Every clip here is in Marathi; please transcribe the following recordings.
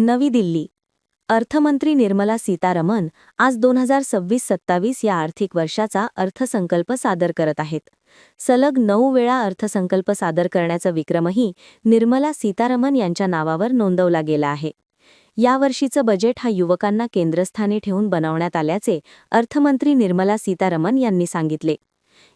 नवी दिल्ली. अर्थमंत्री निर्मला सीतारमण आज दोन हजार सव्वीस सत्तावीस या आर्थिक वर्षाचा अर्थसंकल्प सादर करत आहेत. सलग नऊ वेळा अर्थसंकल्प सादर करण्याचा विक्रमही निर्मला सीतारमण यांच्या नावावर नोंदवला गेला आहे. यावर्षीचं बजेट हा युवकांना केंद्रस्थानी ठेवून बनवण्यात आल्याचे अर्थमंत्री निर्मला सीतारमण यांनी सांगितले.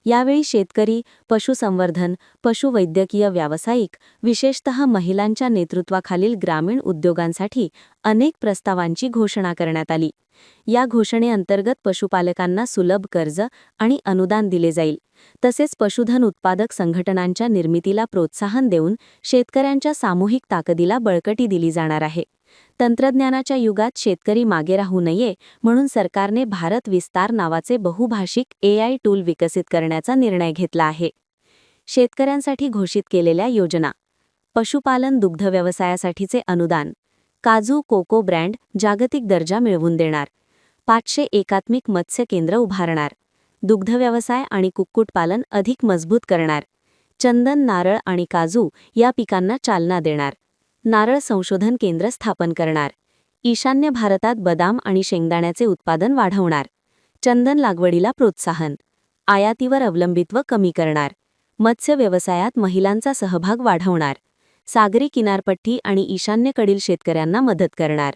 यावेळी शेतकरी पशुसंवर्धन पशुवैद्यकीय व्यावसायिक विशेषतः महिलांच्या नेतृत्वाखालील ग्रामीण उद्योगांसाठी अनेक प्रस्तावांची घोषणा करण्यात आली. या घोषणेअंतर्गत पशुपालकांना सुलभ कर्ज आणि अनुदान दिले जाईल. तसेच पशुधन उत्पादक संघटनांच्या निर्मितीला प्रोत्साहन देऊन शेतकऱ्यांच्या सामूहिक ताकदीला बळकटी दिली जाणार आहे. तंत्रज्ञानाच्या युगात शेतकरी मागे राहू नये म्हणून सरकारने भारत विस्तार नावाचे बहुभाषिक एआय टूल विकसित करण्याचा निर्णय घेतला आहे. शेतकऱ्यांसाठी घोषित केलेल्या योजना. पशुपालन दुग्ध व्यवसायासाठीचे अनुदान. काजू कोको ब्रँड जागतिक दर्जा मिळवून देणार. पाचशे एकात्मिक मत्स्य केंद्र उभारणार. दुग्ध व्यवसाय आणि कुक्कुटपालन अधिक मजबूत करणार. चंदन नारळ आणि काजू या पिकांना चालना देणार. नारळ संशोधन केंद्र स्थापन करणार. ईशान्य भारतात बदाम आणि शेंगदाण्याचे उत्पादन वाढवणार. चंदन लागवडीला प्रोत्साहन. आयातीवर अवलंबित्व कमी करणार. मत्स्य व्यवसायात महिलांचा सहभाग वाढवणार. सागरी किनारपट्टी आणि ईशान्येकडील शेतकऱ्यांना मदत करणार.